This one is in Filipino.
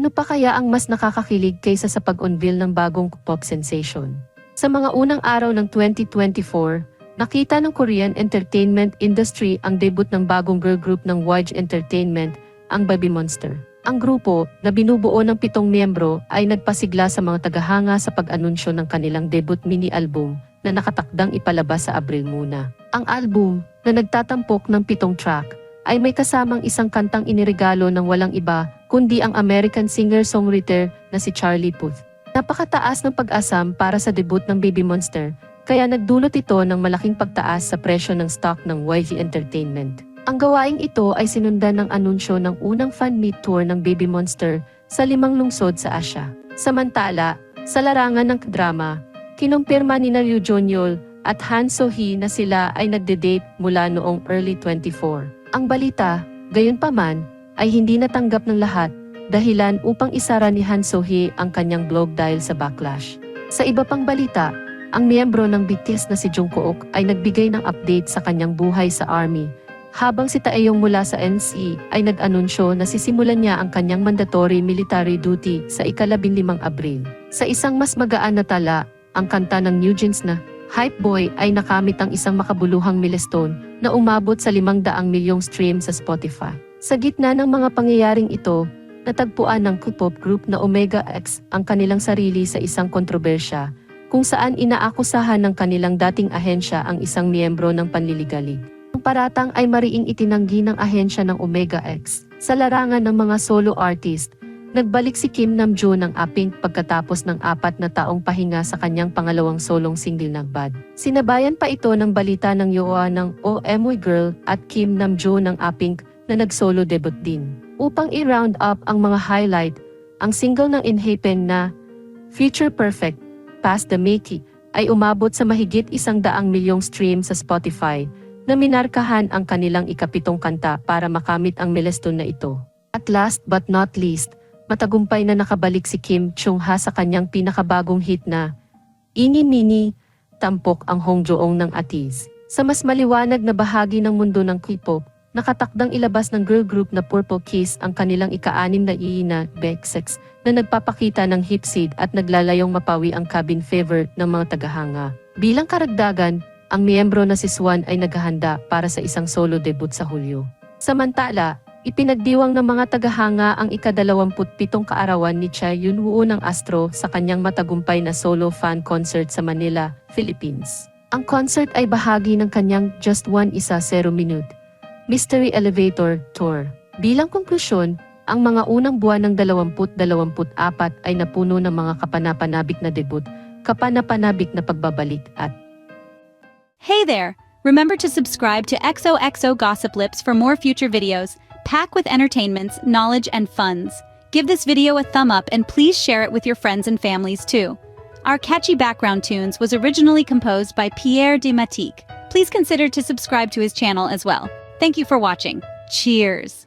Ano pa kaya ang mas nakakakilig kaysa sa pag-unveil ng bagong pop sensation? Sa mga unang araw ng 2024, nakita ng Korean entertainment industry ang debut ng bagong girl group ng YG Entertainment, ang Baby Monster. Ang grupo, na binubuo ng pitong miyembro, ay nagpasigla sa mga tagahanga sa pag-anunsyo ng kanilang debut mini-album na nakatakdang ipalabas sa Abril muna. Ang album, na nagtatampok ng pitong track, ay may kasamang isang kantang iniregalo ng walang iba kundi ang American singer-songwriter na si Charlie Puth. Napakataas ng pag-asam para sa debut ng Baby Monster, kaya nagdulot ito ng malaking pagtaas sa presyo ng stock ng YG Entertainment. Ang gawaing ito ay sinundan ng anunsyo ng unang fan meet tour ng Baby Monster sa limang lungsod sa Asia. Samantala, sa larangan ng drama, kinumpirma ni Ryu Jonyol at Han So-hee na sila ay nagde-date mula noong early 24. Ang balita, gayon pa man, ay hindi natanggap ng lahat dahilan upang isara ni Han So-hee ang kanyang blog dahil sa backlash. Sa iba pang balita, ang miyembro ng BTS na si Jungkook ay nagbigay ng update sa kanyang buhay sa ARMY, habang si Taeyong mula sa NC ay nag-anunsyo na sisimulan niya ang kanyang mandatory military duty sa ikalabinlimang Abril. Sa isang mas magaan na tala, ang kanta ng New Jeans na Hype Boy ay nakamit ang isang makabuluhang milestone na umabot sa 500 milyong stream sa Spotify. Sa gitna ng mga pangyayaring ito, natagpuan ng K-pop group na Omega X ang kanilang sarili sa isang kontrobersya kung saan inaakusahan ng kanilang dating ahensya ang isang miyembro ng panliligalig. Ang paratang ay mariing itinanggi ng ahensya ng Omega X. Sa larangan ng mga solo artist, nagbalik si Kim Namjoon ng Apink pagkatapos ng apat na taong pahinga sa kanyang pangalawang solong single na Bad. Sinabayan pa ito ng balita ng Yoa ng OMY Girl at Kim Namjoon ng Apink na nag-solo debut din. Upang i-round up ang mga highlight, ang single ng Inhapen na Future Perfect, Past the Makey, ay umabot sa mahigit isang daang milyong stream sa Spotify na minarkahan ang kanilang ikapitong kanta para makamit ang milestone na ito. At last but not least, matagumpay na nakabalik si Kim Chung-ha sa kanyang pinakabagong hit na Ini Mini, tampok ang Hongjoong ng Atis. Sa mas maliwanag na bahagi ng mundo ng K-pop, nakatakdang ilabas ng girl group na Purple Kiss ang kanilang ika-anim na iina, Becksex, na nagpapakita ng hip seed at naglalayong mapawi ang cabin fever ng mga tagahanga. Bilang karagdagan, ang miyembro na si Swan ay naghahanda para sa isang solo debut sa Hulyo. Samantala, ipinagdiwang ng mga tagahanga ang ikadalawamputpitong kaarawan ni Cha Yunwoo ng Astro sa kanyang matagumpay na solo fan concert sa Manila, Philippines. Ang concert ay bahagi ng kanyang Just One Isa Zero Minute Mystery Elevator Tour. Bilang konklusyon, ang mga unang buwan ng 2024 ay napuno ng mga kapanapanabik na debut, kapanapanabik na pagbabalik at Hey there! Remember to subscribe to XOXO Gossip Lips for more future videos, packed with entertainments, knowledge, and funds. Give this video a thumb up and please share it with your friends and families too. Our catchy background tunes was originally composed by Pierre de Matique. Please consider to subscribe to his channel as well. Thank you for watching. Cheers!